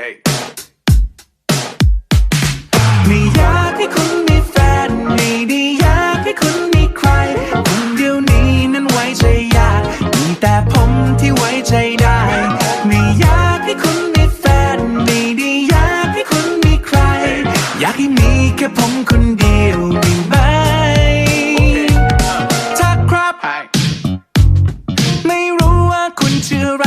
Hey. ไม่อยากให้คุณมีแฟน ไม่ได้อยากให้คุณมีใคร คนเดียวนี้นั้นไว้ใจยาก มีแต่ผมที่ไว้ใจได้ ไม่อยากให้คุณมีแฟน ไม่ได้อยากให้คุณมีใคร อยากให้มีแค่ผมคนเดียวได้ไหมถ้าครับ Hi. ไม่รู้ว่าคุณชื่ออะไร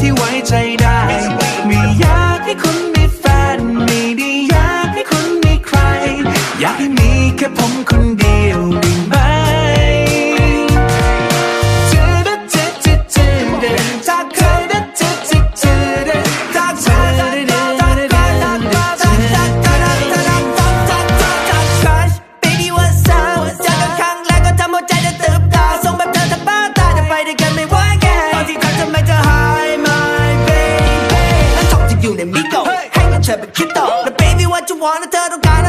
ที่ไว้ใจได้ 잡을 기도 The baby what you wanna 들어가